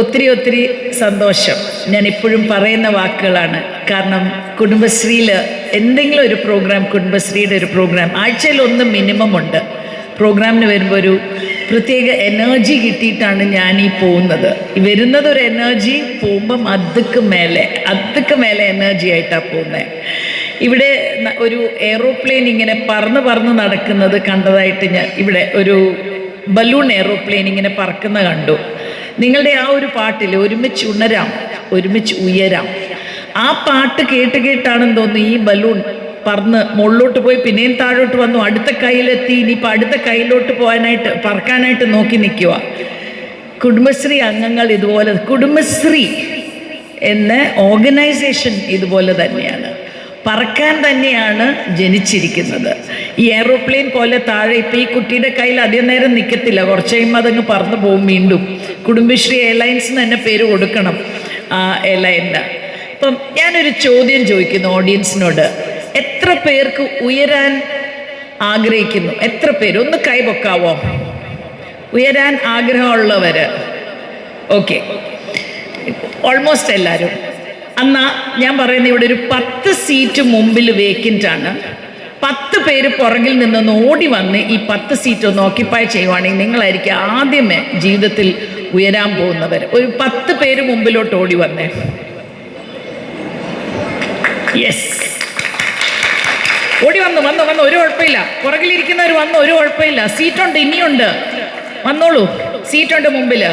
ഒത്തിരി ഒത്തിരി സന്തോഷം. ഞാൻ ഇപ്പോഴും പറയുന്ന വാക്കുകളാണ്. കാരണം കുടുംബശ്രീയിൽ എന്തെങ്കിലും ഒരു പ്രോഗ്രാം കുടുംബശ്രീയുടെ ഒരു പ്രോഗ്രാം ആഴ്ചയിൽ ഒന്ന് മിനിമം ഉണ്ട്. പ്രോഗ്രാമിന് വരുമ്പോൾ ഒരു പ്രത്യേക എനർജി കിട്ടിയിട്ടാണ് ഞാൻ ഈ പോകുന്നത്. വരുന്നത് ഒരു എനർജി പോകുമ്പം അതുക്ക് മേലെ അതുക്ക് മേലെ എനർജി ആയിട്ടാണ് പോകുന്നത് ഇവിടെ ഒരു എയ്റോപ്ലെയിൻ ഇങ്ങനെ പറന്ന് പറന്ന് നടക്കുന്നത് കണ്ടതായിട്ട് ഞാൻ ഇവിടെ ഒരു ബലൂൺ എയ്റോപ്ലെയിൻ ഇങ്ങനെ പറക്കുന്ന കണ്ടു. നിങ്ങളുടെ ആ ഒരു പാട്ടിൽ ഒരുമിച്ച് ഉണരാം ഒരുമിച്ച് ഉയരാം. ആ പാട്ട് കേട്ട് കേട്ടാണെന്ന് തോന്നുന്നു ഈ ബലൂൺ പറന്ന് മുകളിലോട്ട് പോയി പിന്നെയും താഴോട്ട് വന്നു. അടുത്ത കയ്യിലെത്തി ഇനിയിപ്പോൾ അടുത്ത കയ്യിലോട്ട് പോകാനായിട്ട് പറക്കാനായിട്ട് നോക്കി നിൽക്കുക. കുടുംബശ്രീ അംഗങ്ങൾ ഇതുപോലെ കുടുംബശ്രീ എന്ന ഓർഗനൈസേഷൻ ഇതുപോലെ തന്നെയാണ്. പറക്കാൻ തന്നെയാണ് ജനിച്ചിരിക്കുന്നത്. ഈ എയറോപ്ലെയിൻ പോലെ താഴെ ഇപ്പം ഈ കുട്ടിയുടെ കയ്യിൽ അധികം നേരം നിൽക്കത്തില്ല കുറച്ച് കഴിയുമ്പോൾ അതങ്ങ് പറന്നു പോകും വീണ്ടും. കുടുംബശ്രീ എയർലൈൻസിന് തന്നെ പേര് കൊടുക്കണം. ആ എയർലൈനിന്റെ അപ്പം ഞാനൊരു ചോദ്യം ചോദിക്കുന്നു ഓഡിയൻസിനോട് എത്ര പേർക്ക് ഉയരാൻ ആഗ്രഹിക്കുന്നു? എത്ര പേര്? ഒന്ന് കൈപൊക്കാവോ ഉയരാൻ ആഗ്രഹമുള്ളവർ ഓക്കെ. ഓൾമോസ്റ്റ് എല്ലാവരും എന്നാ ഞാൻ പറയുന്ന ഇവിടെ ഒരു പത്ത് സീറ്റ് മുമ്പിൽ വേക്കന്റ് ആണ്. പത്ത് പേര് പുറകിൽ നിന്നൊന്ന് ഓടി വന്ന് ഈ പത്ത് സീറ്റ് ഒന്ന് ഓക്യുപ്പൈ ചെയ്യുവാണെങ്കിൽ നിങ്ങളായിരിക്കും ആദ്യമേ ജീവിതത്തിൽ ഉയരാൻ പോകുന്നവർ. ഒരു പത്ത് പേര് മുമ്പിലോട്ട് ഓടി വന്നേ. യെസ് ഓടി വന്നു വന്നു വന്നു. ഒരു കുഴപ്പമില്ല. പുറകിലിരിക്കുന്നവർ വന്നു ഒരു കുഴപ്പമില്ല. സീറ്റുണ്ട് ഇനിയുണ്ട്. വന്നോളൂ. സീറ്റുണ്ട് മുമ്പിൽ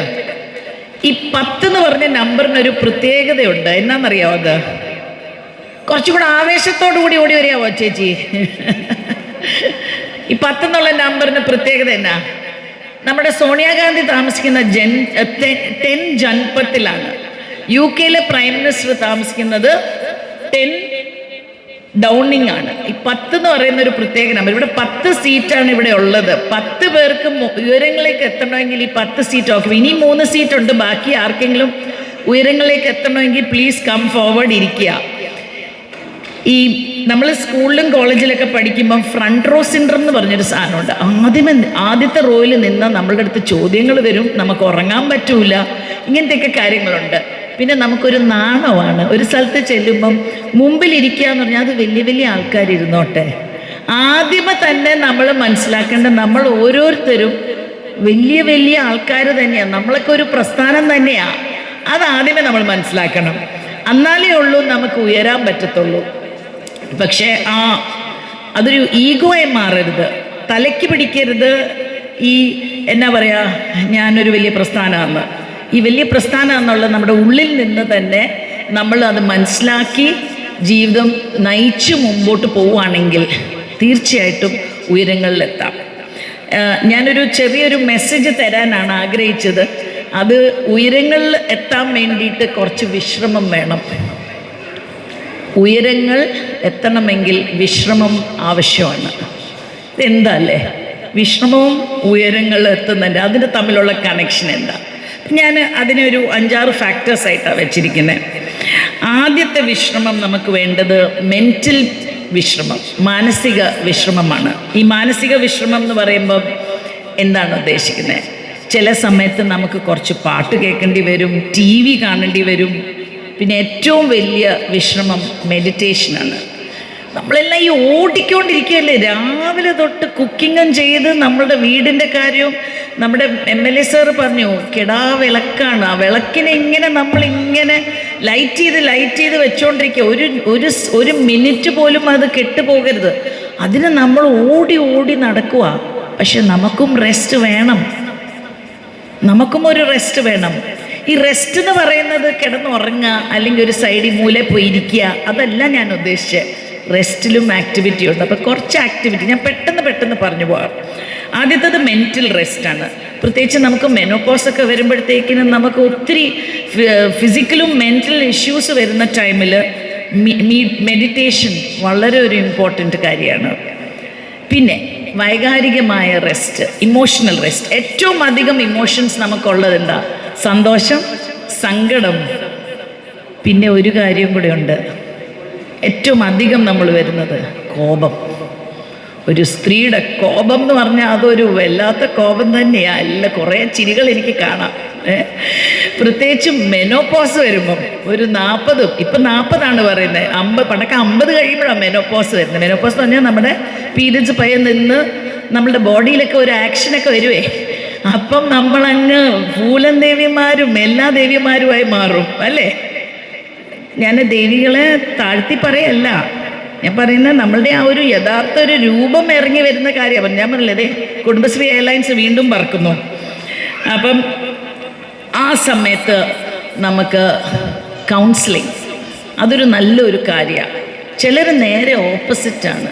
ഈ പത്ത് എന്ന് പറഞ്ഞ നമ്പറിന് ഒരു പ്രത്യേകതയുണ്ട്. എന്നാന്നറിയാവോ അത്? കുറച്ചുകൂടെ ആവേശത്തോടു കൂടി ഓടി വരികയാവോ ചേച്ചി? ഈ പത്ത് എന്നുള്ള നമ്പറിന് പ്രത്യേകത എന്നാ? നമ്മുടെ സോണിയാഗാന്ധി താമസിക്കുന്ന ജൻ ടെൻ ജൻപത്തിലാണ്. യു കെയിലെ പ്രൈം മിനിസ്റ്റർ താമസിക്കുന്നത് ടെൻ ഡൗണിങ് ആണ്. ഈ പത്ത് എന്ന് പറയുന്ന ഒരു പ്രത്യേക നമ്പർ ഇവിടെ പത്ത് സീറ്റാണ് ഇവിടെ ഉള്ളത്. പത്ത് പേർക്ക് ഉയരങ്ങളിലേക്ക് എത്തണമെങ്കിൽ ഈ പത്ത് സീറ്റ് ഓക്കെ ഇനി മൂന്ന് സീറ്റ് ഉണ്ട്. ബാക്കി ആർക്കെങ്കിലും ഉയരങ്ങളിലേക്ക് എത്തണമെങ്കിൽ പ്ലീസ് കം ഫോർവേഡ് ഇരിക്കുക. ഈ നമ്മൾ സ്കൂളിലും കോളേജിലൊക്കെ പഠിക്കുമ്പം ഫ്രണ്ട് റോ സിൻഡ്രം എന്ന് പറഞ്ഞൊരു സാധനമുണ്ട്. ആദ്യമേ ആദ്യത്തെ റോയിൽ നിന്ന് നമ്മളുടെ അടുത്ത് ചോദ്യങ്ങൾ വരും. നമുക്ക് ഉറങ്ങാൻ പറ്റൂല. ഇങ്ങനത്തെയൊക്കെ കാര്യങ്ങളുണ്ട്. പിന്നെ നമുക്കൊരു നാണമാണ്. ഒരു സ്ഥലത്ത് ചെല്ലുമ്പം മുമ്പിലിരിക്കുക എന്ന് പറഞ്ഞാൽ അത് വലിയ വലിയ ആൾക്കാരിരുന്നോട്ടെ. ആദ്യമേ തന്നെ നമ്മൾ മനസ്സിലാക്കേണ്ട നമ്മൾ ഓരോരുത്തരും വലിയ വലിയ ആൾക്കാർ തന്നെയാണ് നമ്മളൊക്കെ ഒരു പ്രസ്ഥാനം തന്നെയാണ് അതാദ്യമേ നമ്മൾ മനസ്സിലാക്കണം. എന്നാലേ ഉള്ളൂ നമുക്ക് ഉയരാൻ പറ്റത്തുള്ളൂ. പക്ഷേ ആ അതൊരു ഈഗോയെ മാറരുത്. തലയ്ക്ക് പിടിക്കരുത് ഈ എന്നാ പറയുക ഞാനൊരു വലിയ പ്രസ്ഥാനമാണ് ഈ വലിയ പ്രസ്ഥാനം എന്നുള്ളത് നമ്മുടെ ഉള്ളിൽ നിന്ന് തന്നെ നമ്മൾ അത് മനസ്സിലാക്കി ജീവിതം നയിച്ചു മുമ്പോട്ട് പോവുകയാണെങ്കിൽ തീർച്ചയായിട്ടും ഉയരങ്ങളിലെത്താം. ഞാനൊരു ചെറിയൊരു മെസ്സേജ് തരാനാണ് ആഗ്രഹിച്ചത്. അത് ഉയരങ്ങളിൽ എത്താൻ വേണ്ടിയിട്ട് കുറച്ച് വിശ്രമം വേണം. ഉയരങ്ങൾ എത്തണമെങ്കിൽ വിശ്രമം ആവശ്യമാണ്. എന്താ അല്ലേ? വിശ്രമവും ഉയരങ്ങൾ എത്തുന്നുണ്ട്. അതിന് തമ്മിലുള്ള കണക്ഷൻ എന്താ? ഞാൻ അതിനൊരു അഞ്ചാറ് ഫാക്ടേഴ്സ് ആയിട്ടാണ് വെച്ചിരിക്കുന്നത് ആദ്യത്തെ വിശ്രമം നമുക്ക് വേണ്ടത് മെന്റൽ വിശ്രമം മാനസിക വിശ്രമമാണ്. ഈ മാനസിക വിശ്രമം എന്ന് പറയുമ്പോൾ എന്താണ് ഉദ്ദേശിക്കുന്നത് ചില സമയത്ത് നമുക്ക് കുറച്ച് പാട്ട് കേൾക്കേണ്ടി വരും ടി വി കാണേണ്ടി വരും. പിന്നെ ഏറ്റവും വലിയ വിശ്രമം മെഡിറ്റേഷനാണ് നമ്മളെല്ലാം ഈ ഓടിക്കൊണ്ടിരിക്കുകയല്ലേ? രാവിലെ തൊട്ട് കുക്കിങ്ങും ചെയ്ത് നമ്മളുടെ വീടിന്റെ കാര്യവും നമ്മുടെ എം എൽ എ സാറ് പറഞ്ഞു കിടാ വിളക്കാണ്. ആ വിളക്കിനെ ഇങ്ങനെ നമ്മളിങ്ങനെ ലൈറ്റ് ചെയ്ത് ലൈറ്റ് ചെയ്ത് വെച്ചുകൊണ്ടിരിക്കുക ഒരു ഒരു ഒരു മിനിറ്റ് പോലും അത് കെട്ടുപോകരുത്. അതിന് നമ്മൾ ഓടി ഓടി നടക്കുക. പക്ഷെ നമുക്കും റെസ്റ്റ് വേണം. നമുക്കും ഒരു റെസ്റ്റ് വേണം. ഈ റെസ്റ്റ് എന്ന് പറയുന്നത് കിടന്നുറങ്ങുക അല്ലെങ്കിൽ ഒരു സൈഡിൽ മൂലെ പോയിരിക്കുക അതല്ല ഞാൻ ഉദ്ദേശിച്ചത്. റെസ്റ്റിലും ആക്ടിവിറ്റി ഉണ്ട്. അപ്പോൾ കുറച്ച് ആക്ടിവിറ്റി ഞാൻ പെട്ടെന്ന് പെട്ടെന്ന് പറഞ്ഞു പോകാം ആദ്യത്തത് മെന്റൽ റെസ്റ്റാണ് പ്രത്യേകിച്ച് നമുക്ക് മെനോപോസ് ഒക്കെ വരുമ്പോഴത്തേക്കിനും നമുക്ക് ഒത്തിരി ഫിസിക്കലും മെന്റൽ ഇഷ്യൂസ് വരുന്ന ടൈമിൽ മെഡിറ്റേഷൻ വളരെ ഒരു ഇമ്പോർട്ടന്റ് കാര്യമാണ്. പിന്നെ വൈകാരികമായ റെസ്റ്റ് ഇമോഷണൽ റെസ്റ്റ് ഏറ്റവും അധികം ഇമോഷൻസ് നമുക്കുള്ളത് എന്താ? സന്തോഷം സങ്കടം. പിന്നെ ഒരു കാര്യം കൂടെ ഉണ്ട്. ഏറ്റവും അധികം നമ്മൾ വരുന്നത് കോപം. ഒരു സ്ത്രീയുടെ കോപം എന്ന് പറഞ്ഞാൽ അതൊരു വല്ലാത്ത കോപം തന്നെയാണ് അല്ല കുറേ ചിരികൾ എനിക്ക് കാണാം. പ്രത്യേകിച്ച് മെനോപോസ് വരുമ്പം ഒരു നാൽപ്പതും ഇപ്പം നാൽപ്പതാണ് പറയുന്നത്. അമ്പത് പണ്ടൊക്കെ അമ്പത് കഴിയുമ്പോഴാണ് മെനോപോസ് വരുന്നത്. മെനോപോസ് എന്ന് പറഞ്ഞാൽ നമ്മുടെ പീരിയഡ്സ് പയ്യെ നിന്ന് നമ്മുടെ ബോഡിയിലൊക്കെ ഒരു ആക്ഷനൊക്കെ വരുവേ. അപ്പം നമ്മളങ്ങ് പൂലൻ ദേവിമാരും എല്ലാ ദേവിമാരുമായി മാറും അല്ലേ? ഞാൻ ദേവികളെ താഴ്ത്തി പറയല്ല. ഞാൻ പറയുന്നത് നമ്മളുടെ ആ ഒരു യഥാർത്ഥ ഒരു രൂപം ഇറങ്ങി വരുന്ന കാര്യമാണ് ഞാൻ പറഞ്ഞില്ലേ കുടുംബശ്രീ എയർലൈൻസ് വീണ്ടും പറക്കുന്നു അപ്പം ആ സമയത്ത് നമുക്ക് കൗൺസിലിംഗ് അതൊരു നല്ലൊരു കാര്യമാണ് ചിലർ നേരെ ഓപ്പോസിറ്റാണ്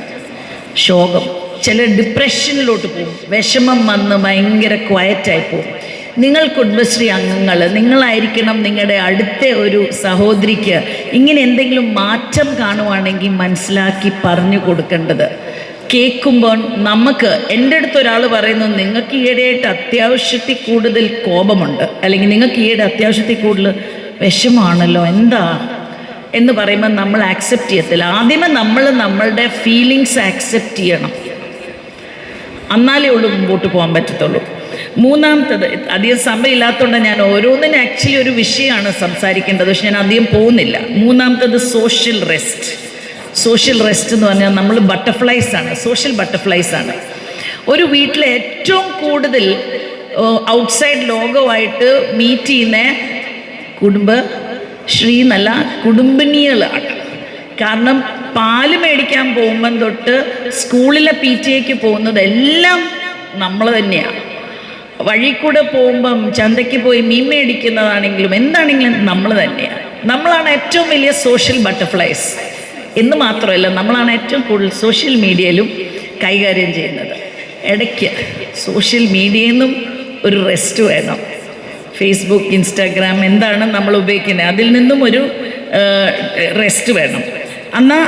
ശോകം. ചിലർ ഡിപ്രഷനിലോട്ട് പോകും. വിഷമം വന്ന് ഭയങ്കര ക്വയറ്റായി പോകും. നിങ്ങൾ കുടുംബശ്രീ അംഗങ്ങൾ നിങ്ങളായിരിക്കണം നിങ്ങളുടെ അടുത്ത ഒരു സഹോദരിക്ക് ഇങ്ങനെ എന്തെങ്കിലും മാറ്റം കാണുവാണെങ്കിൽ മനസ്സിലാക്കി പറഞ്ഞു കൊടുക്കേണ്ടത്. കേൾക്കുമ്പോൾ നമുക്ക് എന്റെ അടുത്ത് ഒരാൾ പറയുന്നു നിങ്ങൾക്ക് ഈയിടെയായിട്ട് അത്യാവശ്യത്തിൽ കൂടുതൽ കോപമുണ്ട്. അല്ലെങ്കിൽ നിങ്ങൾക്ക് ഈയിടെ അത്യാവശ്യത്തിൽ കൂടുതൽ വിഷമാണല്ലോ എന്താ? എന്ന് പറയുമ്പോൾ നമ്മൾ ആക്സെപ്റ്റ് ചെയ്യത്തില്ല. ആദ്യമേ നമ്മൾ നമ്മളുടെ ഫീലിങ്സ് ആക്സെപ്റ്റ് ചെയ്യണം. എന്നാലേ ഉള്ളൂ മുമ്പോട്ട് പോകാൻ പറ്റത്തുള്ളൂ. മൂന്നാമത്തത് അധികം സമയമില്ലാത്തതുകൊണ്ട് ഞാൻ ഓരോന്നിനും ആക്ച്വലി ഒരു വിഷയമാണ് സംസാരിക്കേണ്ടത്. പക്ഷെ ഞാൻ അധികം പോകുന്നില്ല. മൂന്നാമത്തത് സോഷ്യൽ റെസ്റ്റ് സോഷ്യൽ റെസ്റ്റ് എന്ന് പറഞ്ഞാൽ നമ്മൾ ബട്ടർഫ്ലൈസ് ആണ്. സോഷ്യൽ ബട്ടർഫ്ലൈസ് ആണ്. ഒരു വീട്ടിലെ ഏറ്റവും കൂടുതൽ ഔട്ട്സൈഡ് ലോകമായിട്ട് മീറ്റ് ചെയ്യുന്ന കുടുംബ ശ്രീ എന്നല്ല കുടുംബിനികളാണ് കാരണം പാൽ മേടിക്കാൻ പോകുമ്പം തൊട്ട് സ്കൂളിലെ പി ടി എക്ക് പോകുന്നതെല്ലാം നമ്മൾ തന്നെയാണ് വഴി കൂടെ പോകുമ്പം ചന്തയ്ക്ക് പോയി മീൻ മേടിക്കുന്നതാണെങ്കിലും എന്താണെങ്കിലും നമ്മൾ തന്നെയാണ് നമ്മളാണ് ഏറ്റവും വലിയ സോഷ്യൽ ബട്ടർഫ്ലൈസ് എന്ന് മാത്രമല്ല നമ്മളാണ് ഏറ്റവും കൂടുതൽ സോഷ്യൽ മീഡിയയിലും കൈകാര്യം ചെയ്യുന്നത്. ഇടയ്ക്ക് സോഷ്യൽ മീഡിയയിൽ നിന്നും ഒരു റെസ്റ്റ് വേണം. ഫേസ്ബുക്ക് ഇൻസ്റ്റാഗ്രാം എന്താണ് നമ്മൾ ഉപയോഗിക്കുന്നത്? അതിൽ നിന്നും ഒരു റെസ്റ്റ് വേണം. എന്നാൽ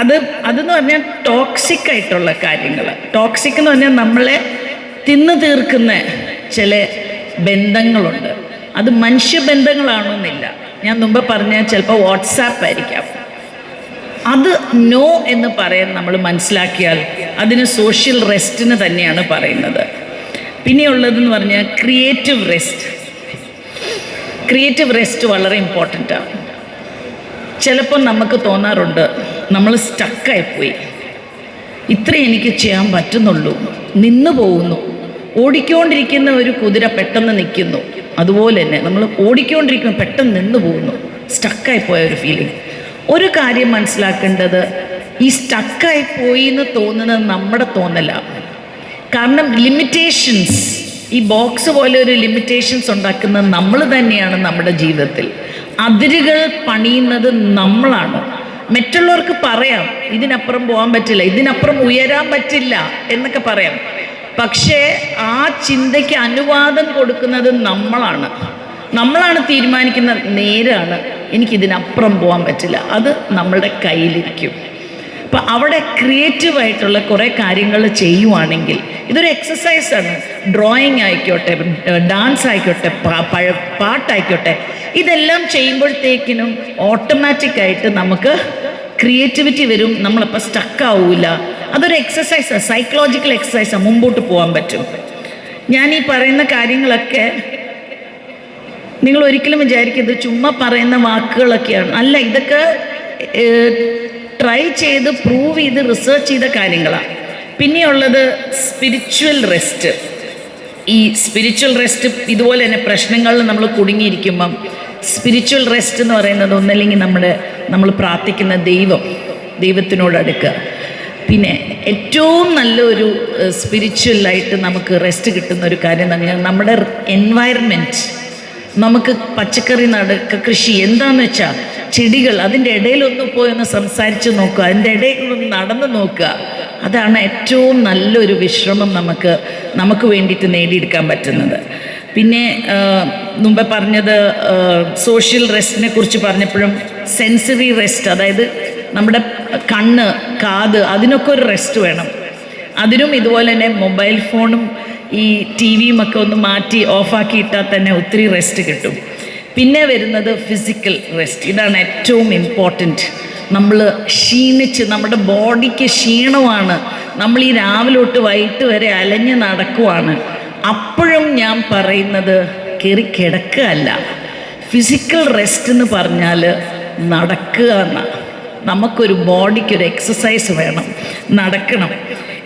അത് അതെന്ന് പറഞ്ഞാൽ ടോക്സിക് ആയിട്ടുള്ള കാര്യങ്ങൾ ടോക്സിക് എന്ന് പറഞ്ഞാൽ നമ്മളെ തിന്നു തീർക്കുന്ന ചില ബന്ധങ്ങളുണ്ട്. അത് മനുഷ്യബന്ധങ്ങളാണെന്നില്ല ഞാൻ മുമ്പ് പറഞ്ഞ ചിലപ്പോൾ വാട്സാപ്പ് ആയിരിക്കാം. അത് നോ എന്ന് പറയാൻ നമ്മൾ മനസ്സിലാക്കിയാൽ അതിന് സോഷ്യൽ റെസ്റ്റിന് തന്നെയാണ് പറയുന്നത്. പിന്നെയുള്ളതെന്ന് പറഞ്ഞാൽ ക്രിയേറ്റീവ് റെസ്റ്റ് ക്രിയേറ്റീവ് റെസ്റ്റ് വളരെ ഇമ്പോർട്ടന്റ് ആണ് ചിലപ്പോൾ നമുക്ക് തോന്നാറുണ്ട് നമ്മൾ സ്റ്റക്കായിപ്പോയി ഇത്രേ എനിക്ക് ചെയ്യാൻ പറ്റുന്നുള്ളൂ. നിന്ന് പോകുന്നു. ഓടിക്കൊണ്ടിരിക്കുന്ന ഒരു കുതിര പെട്ടെന്ന് നിൽക്കുന്നു. അതുപോലെ തന്നെ നമ്മൾ ഓടിക്കൊണ്ടിരിക്കുമ്പോൾ പെട്ടെന്ന് നിന്ന് പോകുന്നു. സ്റ്റക്കായി പോയ ഒരു ഫീലിംഗ് ഒരു കാര്യം മനസ്സിലാക്കേണ്ടത് ഈ സ്റ്റക്കായി പോയി എന്ന് തോന്നുന്നത് നമ്മുടെ തോന്നലാണ് കാരണം ലിമിറ്റേഷൻസ് ഈ ബോക്സ് പോലെ ഒരു ലിമിറ്റേഷൻസ് ഉണ്ടാക്കുന്നത് നമ്മൾ തന്നെയാണ് നമ്മുടെ ജീവിതത്തിൽ. അതിരുകൾ പണിയുന്നത് നമ്മളാണ്. മറ്റുള്ളവർക്ക് പറയാം ഇതിനപ്പുറം പോകാൻ പറ്റില്ല ഇതിനപ്പുറം ഉയരാൻ പറ്റില്ല എന്നൊക്കെ പറയാം. പക്ഷേ ആ ചിന്തയ്ക്ക് അനുവാദം കൊടുക്കുന്നത് നമ്മളാണ്. നമ്മളാണ് തീരുമാനിക്കുന്ന നേരാണ്. എനിക്കിതിനപ്പുറം പോകാൻ പറ്റില്ല. അത് നമ്മളുടെ കയ്യിലിരിക്കും. അപ്പം അവിടെ ക്രിയേറ്റീവായിട്ടുള്ള കുറേ കാര്യങ്ങൾ ചെയ്യുവാണെങ്കിൽ ഇതൊരു എക്സസൈസാണ് ഡ്രോയിങ് ആയിക്കോട്ടെ ഡാൻസ് ആയിക്കോട്ടെ പാട്ടായിക്കോട്ടെ. ഇതെല്ലാം ചെയ്യുമ്പോഴത്തേക്കിനും ഓട്ടോമാറ്റിക്കായിട്ട് നമുക്ക് ക്രിയേറ്റിവിറ്റി വരും. നമ്മളപ്പോൾ സ്റ്റക്കാവൂല അതൊരു എക്സസൈസാണ് സൈക്കോളജിക്കൽ എക്സസൈസാണ് മുമ്പോട്ട് പോകാൻ പറ്റും. ഞാൻ ഈ പറയുന്ന കാര്യങ്ങളൊക്കെ നിങ്ങൾ ഒരിക്കലും വിചാരിക്കരുത്. ചുമ്മാ പറയുന്ന വാക്കുകളൊക്കെയാണ്. അല്ല ഇതൊക്കെ ട്രൈ ചെയ്ത് പ്രൂവ് ചെയ്ത് റിസർച്ച് ചെയ്ത കാര്യങ്ങളാണ് പിന്നെയുള്ളത് സ്പിരിച്വൽ റെസ്റ്റ് ഈ സ്പിരിച്വൽ റെസ്റ്റ് ഇതുപോലെ തന്നെ പ്രശ്നങ്ങളിൽ നമ്മൾ കുടുങ്ങിയിരിക്കുമ്പം സ്പിരിച്വൽ റെസ്റ്റ് എന്ന് പറയുന്നത് ഒന്നല്ലെങ്കിൽ നമ്മുടെ നമ്മൾ പ്രാർത്ഥിക്കുന്ന ദൈവം ദൈവത്തിനോട് അടുക്കുക. പിന്നെ ഏറ്റവും നല്ലൊരു സ്പിരിച്വലായിട്ട് നമുക്ക് റെസ്റ്റ് കിട്ടുന്ന ഒരു കാര്യം പറഞ്ഞാൽ നമ്മുടെ എൻവയറമെന്റ് നമുക്ക് പച്ചക്കറി നടക്ക കൃഷി എന്താന്ന് വെച്ചാൽ ചെടികൾ അതിന്റെ ഇടയിലൊന്ന് പോയി ഒന്ന് സംസാരിച്ച് നോക്കുക അതിന്റെ ഇടയിലൊന്ന് നടന്ന് നോക്കുക. അതാണ് ഏറ്റവും നല്ലൊരു വിശ്രമം നമുക്ക് നമുക്ക് വേണ്ടിയിട്ട് നേടിയെടുക്കാൻ പറ്റുന്നത്. പിന്നെ മുമ്പേ പറഞ്ഞത് സോഷ്യൽ റെസ്റ്റിനെ കുറിച്ച് പറഞ്ഞപ്പോഴും സെൻസറി റെസ്റ്റ് അതായത് നമ്മുടെ കണ്ണ് കാത് അതിനൊക്കെ ഒരു റെസ്റ്റ് വേണം. അതിനും ഇതുപോലെ തന്നെ മൊബൈൽ ഫോണും ഈ ടി വിയും ഒക്കെ ഒന്ന് മാറ്റി ഓഫാക്കി ഇട്ടാൽ തന്നെ ഒത്തിരി റെസ്റ്റ് കിട്ടും. പിന്നെ വരുന്നത് ഫിസിക്കൽ റെസ്റ്റ് ഇതാണ് ഏറ്റവും ഇമ്പോർട്ടന്റ് നമ്മൾ ക്ഷീണിച്ച് നമ്മുടെ ബോഡിക്ക് ക്ഷീണമാണ്. നമ്മൾ ഈ രാവിലെ തൊട്ട് വൈകിട്ട് വരെ അലഞ്ഞ് നടക്കുവാണ്. അപ്പോഴും ഞാൻ പറയുന്നത് കയറി കിടക്കുക അല്ല ഫിസിക്കൽ റെസ്റ്റ് എന്ന് പറഞ്ഞാൽ നടക്കുക എന്നാണ് നമുക്കൊരു ബോഡിക്കൊരു എക്സസൈസ് വേണം നടക്കണം.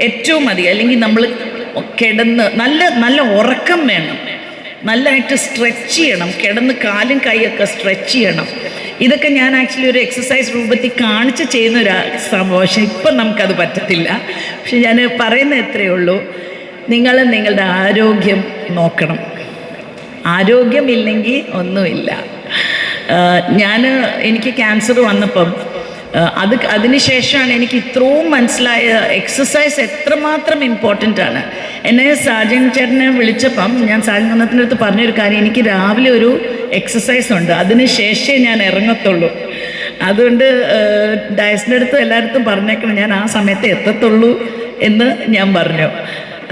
ഏറ്റവും അധികം അല്ലെങ്കിൽ നമ്മൾ കിടന്ന് നല്ല നല്ല ഉറക്കം വേണം. നല്ലതായിട്ട് സ്ട്രെച്ച് ചെയ്യണം. കിടന്ന് കാലും കൈയൊക്കെ സ്ട്രെച്ച് ചെയ്യണം. ഇതൊക്കെ ഞാൻ ആക്ച്വലി ഒരു എക്സസൈസ് രൂപത്തിൽ കാണിച്ച് ചെയ്യുന്ന ഒരു സംഭവം. പക്ഷെ ഇപ്പം നമുക്കത് പറ്റത്തില്ല. പക്ഷെ ഞാൻ പറയുന്ന എത്രയേ ഉള്ളൂ. നിങ്ങൾ നിങ്ങളുടെ ആരോഗ്യം നോക്കണം. ആരോഗ്യമില്ലെങ്കിൽ ഒന്നുമില്ല. ഞാൻ എനിക്ക് ക്യാൻസർ വന്നപ്പം അത് അതിനുശേഷമാണ് എനിക്ക് ഇത്രയും മനസ്സിലായ എക്സസൈസ് എത്രമാത്രം ഇമ്പോർട്ടന്റ് ആണ്. എന്നെ സാജൻ ചേട്ടനെ വിളിച്ചപ്പം ഞാൻ സാജൻ ചേട്ടന്റെ അടുത്ത് പറഞ്ഞൊരു കാര്യം. എനിക്ക് രാവിലെ ഒരു എക്സസൈസ് ഉണ്ട്. അതിന് ശേഷമേ ഞാൻ ഇറങ്ങത്തുള്ളൂ. അതുകൊണ്ട് ഡയസിന്റെ അടുത്ത് എല്ലായിടത്തും പറഞ്ഞേക്കണം. ഞാൻ ആ സമയത്ത് എത്തത്തുള്ളൂ എന്ന് ഞാൻ പറഞ്ഞു.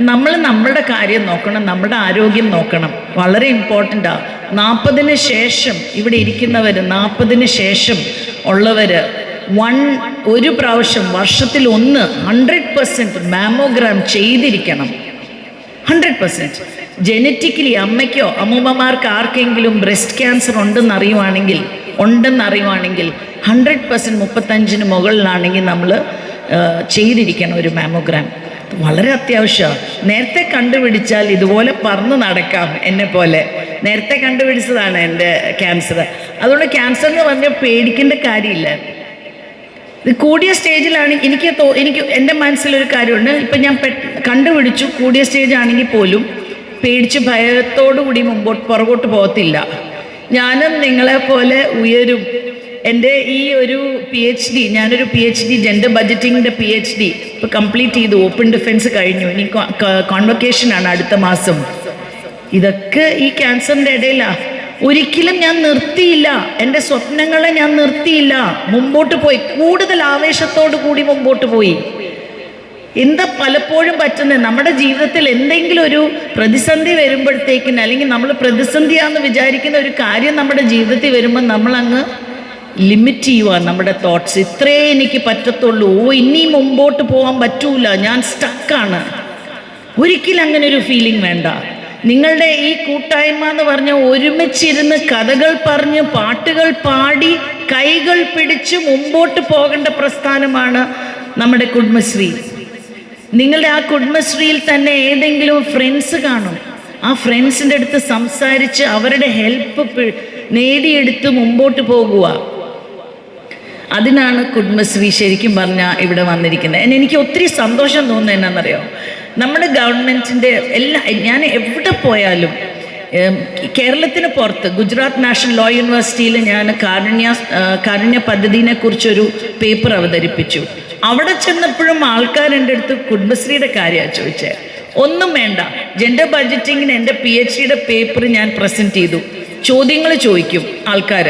നമ്മൾ നമ്മളുടെ കാര്യം നോക്കണം. നമ്മുടെ ആരോഗ്യം നോക്കണം. വളരെ ഇമ്പോർട്ടന്റാണ് നാൽപ്പതിന് ശേഷം ഇവിടെ ഇരിക്കുന്നവർ നാൽപ്പതിന് ശേഷം ഉള്ളവർ വൺ ഒരു പ്രാവശ്യം വർഷത്തിൽ ഒന്ന് ഹൺഡ്രഡ് പെർസെന്റ് മാമോഗ്രാം ചെയ്തിരിക്കണം. ഹൺഡ്രഡ് പെർസെന്റ് ജനറ്റിക്കലി അമ്മയ്ക്കോ അമ്മൂമ്മമാർക്ക് ആർക്കെങ്കിലും ബ്രസ്റ്റ് ക്യാൻസർ ഉണ്ടെന്ന് അറിയുവാണെങ്കിൽ ഉണ്ടെന്ന് അറിയുവാണെങ്കിൽ ഹൺഡ്രഡ് പെർസെന്റ് മുപ്പത്തഞ്ചിന് മുകളിലാണെങ്കിൽ നമ്മൾ ചെയ്തിരിക്കണം ഒരു മാമോഗ്രാം വളരെ അത്യാവശ്യമാണ് നേരത്തെ കണ്ടുപിടിച്ചാൽ ഇതുപോലെ പറന്ന് നടക്കാം എന്നെ പോലെ. നേരത്തെ കണ്ടുപിടിച്ചതാണ് എന്റെ ക്യാൻസർ അതുകൊണ്ട് ക്യാൻസർ എന്ന് പറഞ്ഞാൽ പേടിക്കേണ്ട കാര്യമില്ല. കൂടിയ സ്റ്റേജിലാണ് എനിക്ക് എനിക്ക് എന്റെ മനസ്സിലൊരു കാര്യമുണ്ട്. ഇപ്പം ഞാൻ കണ്ടുപിടിച്ചു കൂടിയ സ്റ്റേജ് ആണെങ്കിൽ പോലും പേടിച്ച് ഭയത്തോടു കൂടി മുമ്പോട്ട് പുറകോട്ട് പോകത്തില്ല. ഞാനും നിങ്ങളെ പോലെ ഉയരും. എന്റെ ഈ ഒരു പി എച്ച് ഡി ഞാനൊരു പി എച്ച് ഡി ജെൻഡർ ബജറ്റിങ്ങിന്റെ പി എച്ച് ഡി ഇപ്പോൾ കംപ്ലീറ്റ് ചെയ്തു. ഓപ്പൺ ഡിഫൻസ് കഴിഞ്ഞു. ഇനി കോൺവൊക്കേഷനാണ് അടുത്ത മാസം. ഇതൊക്കെ ഈ ക്യാൻസറിന്റെ ഇടയിലാണ് ഒരിക്കലും ഞാൻ നിർത്തിയില്ല. എന്റെ സ്വപ്നങ്ങളെ ഞാൻ നിർത്തിയില്ല. മുമ്പോട്ട് പോയി. കൂടുതൽ ആവേശത്തോടു കൂടി മുമ്പോട്ട് പോയി. എന്താ പലപ്പോഴും പറ്റുന്നത്? നമ്മുടെ ജീവിതത്തിൽ എന്തെങ്കിലും ഒരു പ്രതിസന്ധി വരുമ്പോഴത്തേക്കിന് അല്ലെങ്കിൽ നമ്മൾ പ്രതിസന്ധിയാന്ന് വിചാരിക്കുന്ന ഒരു കാര്യം നമ്മുടെ ജീവിതത്തിൽ വരുമ്പോൾ നമ്മളങ്ങ് ലിമിറ്റ് ചെയ്യുക നമ്മുടെ തോട്ട്സ് ഇത്രേ എനിക്ക് പറ്റത്തുള്ളൂ. ഓ ഇനി മുമ്പോട്ട് പോകാൻ പറ്റൂല. ഞാൻ സ്റ്റക്കാണ് ഒരിക്കലും അങ്ങനെ ഒരു ഫീലിംഗ് വേണ്ട. നിങ്ങളുടെ ഈ കൂട്ടായ്മ എന്ന് പറഞ്ഞ ഒരുമിച്ചിരുന്ന് കഥകൾ പറഞ്ഞ് പാട്ടുകൾ പാടി കൈകൾ പിടിച്ച് മുമ്പോട്ട് പോകേണ്ട പ്രസ്ഥാനമാണ് നമ്മുടെ കുടുംബശ്രീ. നിങ്ങളുടെ ആ കുടുംബശ്രീയിൽ തന്നെ ഏതെങ്കിലും ഫ്രണ്ട്സ് കാണും. ആ ഫ്രണ്ട്സിന്റെ അടുത്ത് സംസാരിച്ച് അവരുടെ ഹെൽപ്പ് നേടിയെടുത്ത് മുമ്പോട്ട് പോകുക. അതിനാണ് കുടുംബശ്രീ ശരിക്കും പറഞ്ഞാൽ ഇവിടെ വന്നിരിക്കുന്നത്. എനിക്ക് ഒത്തിരി സന്തോഷം തോന്നുന്നത് എന്നാണെന്നറിയോ നമ്മുടെ ഗവൺമെന്റിന്റെ എല്ലാ ഞാൻ എവിടെ പോയാലും കേരളത്തിന് പുറത്ത് ഗുജറാത്ത് നാഷണൽ ലോ യൂണിവേഴ്സിറ്റിയിൽ ഞാൻ കാരുണ്യ കാരുണ്യ പദ്ധതിനെ കുറിച്ചൊരു പേപ്പർ അവതരിപ്പിച്ചു. അവിടെ ചെന്നപ്പോഴും ആൾക്കാർ എന്റെ അടുത്ത് കുടുംബശ്രീയുടെ കാര്യമാണ് ചോദിച്ചത് ഒന്നും വേണ്ട ജെൻഡർ ബഡ്ജറ്റിങ്ങിന് എന്റെ പി എച്ച് ഡിയുടെ പേപ്പർ ഞാൻ പ്രസന്റ് ചെയ്തു. ചോദ്യങ്ങൾ ചോദിക്കും ആൾക്കാർ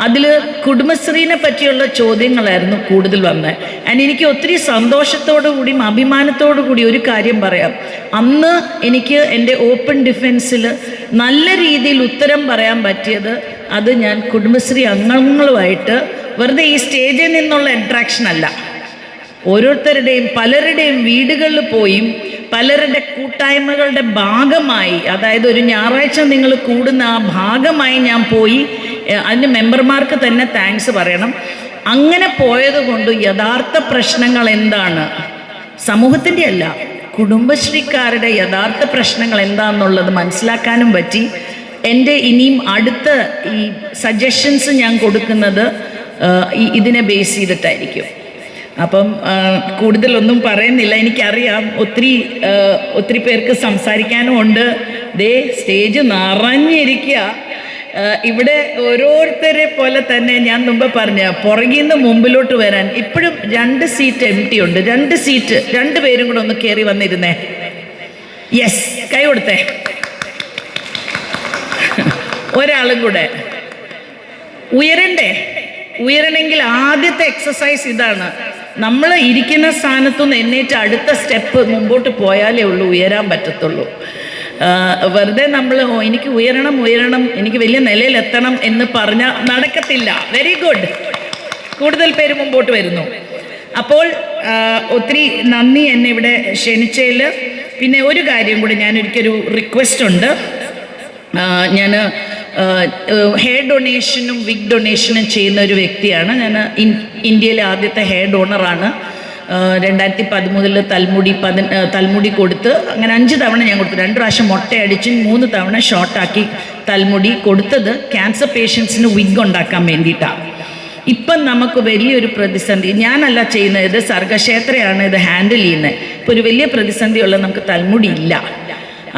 അതിൽ കുടുംബശ്രീനെ പറ്റിയുള്ള ചോദ്യങ്ങളായിരുന്നു കൂടുതൽ വന്നത്. ആൻഡ് എനിക്ക് ഒത്തിരി സന്തോഷത്തോടു കൂടിയും അഭിമാനത്തോടു കൂടി ഒരു കാര്യം പറയാം. അന്ന് എനിക്ക് എന്റെ ഓപ്പൺ ഡിഫൻസിൽ നല്ല രീതിയിൽ ഉത്തരം പറയാൻ പറ്റിയത് അത് ഞാൻ കുടുംബശ്രീ അംഗങ്ങളുമായിട്ട് വെറുതെ ഈ സ്റ്റേജിൽ നിന്നുള്ള അട്രാക്ഷൻ അല്ല. ഓരോരുത്തരുടെയും പലരുടെയും വീടുകളിൽ പോയും പലരുടെ കൂട്ടായ്മകളുടെ ഭാഗമായി അതായത് ഒരു ഞായറാഴ്ച നിങ്ങൾ കൂടുന്ന ആ ഭാഗമായി ഞാൻ പോയി അതിന് മെമ്പർമാർക്ക് തന്നെ താങ്ക്സ് പറയണം. അങ്ങനെ പോയത് കൊണ്ട് യഥാർത്ഥ പ്രശ്നങ്ങൾ എന്താണ്? സമൂഹത്തിന്റെ അല്ല കുടുംബശ്രീക്കാരുടെ യഥാർത്ഥ പ്രശ്നങ്ങൾ എന്താണെന്നുള്ളത് മനസ്സിലാക്കാനും പറ്റി. എന്റെ ഇനിയും അടുത്ത ഈ സജഷൻസ് ഞാൻ കൊടുക്കുന്നത് ഇതിനെ ബേസ് ചെയ്തിട്ടായിരിക്കും. അപ്പം കൂടുതലൊന്നും പറയുന്നില്ല. എനിക്കറിയാം ഒത്തിരി ഒത്തിരി പേർക്ക് സംസാരിക്കാനും ഉണ്ട്. ദേ സ്റ്റേജ് നിറഞ്ഞിരിക്കുക. ഇവിടെ ഓരോരുത്തരെ പോലെ തന്നെ ഞാൻ മുമ്പ് പറഞ്ഞ പുറകിൽ നിന്ന് മുമ്പിലോട്ട് വരാൻ ഇപ്പോഴും രണ്ട് സീറ്റ് എം ടി ഉണ്ട്. രണ്ട് സീറ്റ് രണ്ട് പേരും കൂടെ ഒന്ന് കയറി വന്നിരുന്നേ. യെസ് കൈ കൊടുത്തേ. ഒരാളും കൂടെ. ഉയരണ്ടേ? ഉയരണമെങ്കിൽ ആദ്യത്തെ എക്സസൈസ് ഇതാണ്. നമ്മൾ ഇരിക്കുന്ന സ്ഥാനത്തുനിന്ന് എന്നേറ്റ് അടുത്ത സ്റ്റെപ്പ് മുമ്പോട്ട് പോയാലേ ഉള്ളൂ ഉയരാൻ പറ്റത്തുള്ളൂ. വെറുതെ നമ്മൾ "ഓ, എനിക്ക് ഉയരണം ഉയരണം എനിക്ക് വലിയ നിലയിലെത്തണം എന്ന് പറഞ്ഞാൽ നടക്കത്തില്ല. വെരി ഗുഡ് കൂടുതൽ പേര് മുമ്പോട്ട് വരുന്നു. അപ്പോൾ ഒത്തിരി നന്ദി എന്നെ ഇവിടെ ക്ഷണിച്ചതിൽ പിന്നെ ഒരു കാര്യം കൂടി ഞാൻ ഒരിക്കലൊരു റിക്വസ്റ്റ് ഉണ്ട് ഞാൻ ഹെയർ ഡൊണേഷനും വിഗ് ഡൊണേഷനും ചെയ്യുന്ന ഒരു വ്യക്തിയാണ്. ഞാൻ ഇന്ത്യയിലെ ആദ്യത്തെ ഹെയർ ഡോണറാണ് രണ്ടായിരത്തി പതിമൂന്നിൽ തൽമുടി പതി തൽമുടി കൊടുത്ത് അങ്ങനെ അഞ്ച് തവണ ഞാൻ കൊടുത്തു. രണ്ട് പ്രാവശ്യം മുട്ടയടിച്ച് മൂന്ന് തവണ ഷോർട്ടാക്കി തൽമുടി കൊടുത്തത് ക്യാൻസർ പേഷ്യൻസിന് വിഗ് ഉണ്ടാക്കാൻ വേണ്ടിയിട്ടാണ് ഇപ്പം നമുക്ക് വലിയൊരു പ്രതിസന്ധി ഞാനല്ല ചെയ്യുന്നത് ഇത് സർഗക്ഷേത്രയാണ് ഇത് ഹാൻഡിൽ ചെയ്യുന്നത്. ഇപ്പോൾ ഒരു വലിയ പ്രതിസന്ധിയുള്ള നമുക്ക് തൽമുടി ഇല്ല.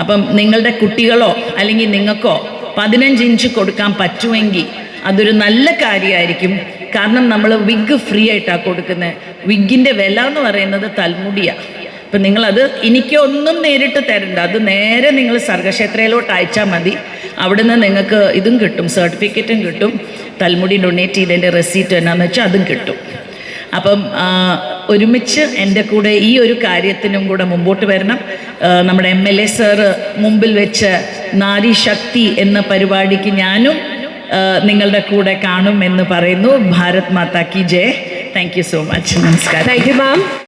അപ്പം നിങ്ങളുടെ കുട്ടികളോ അല്ലെങ്കിൽ നിങ്ങൾക്കോ പതിനഞ്ച് ഇഞ്ച് കൊടുക്കാൻ പറ്റുമെങ്കിൽ അതൊരു നല്ല കാര്യമായിരിക്കും. കാരണം നമ്മൾ വിഗ് ഫ്രീ ആയിട്ടാണ് കൊടുക്കുന്നത് വിഗിന്റെ വില എന്ന് പറയുന്നത് തൽമുടിയാണ് അപ്പം നിങ്ങളത് എനിക്കൊന്നും നേരിട്ട് തരണ്ട. അത് നേരെ നിങ്ങൾ സർഗക്ഷേത്രയിലോട്ട് അയച്ചാൽ മതി. അവിടുന്ന് നിങ്ങൾക്ക് ഇതും കിട്ടും സർട്ടിഫിക്കറ്റും കിട്ടും. തൽമുടി ഡൊണേറ്റ് ചെയ്തതിന്റെ റെസീറ്റ് എന്നാന്ന് വെച്ചാൽ അതും കിട്ടും. അപ്പം ഒരുമിച്ച് എന്റെ കൂടെ ഈ ഒരു കാര്യത്തിനും കൂടെ മുമ്പോട്ട് വരണം. നമ്മുടെ എം എൽ എ സാറ് മുമ്പിൽ വെച്ച് നാരി ശക്തി എന്ന പരിപാടിക്ക് ഞാനും നിങ്ങളുടെ കൂടെ കാണും എന്ന് പറയുന്നു. ഭാരത് മാതാ കി ജയ്. താങ്ക് യു സോ മച്ച് നമസ്കാരം. Thank you ma'am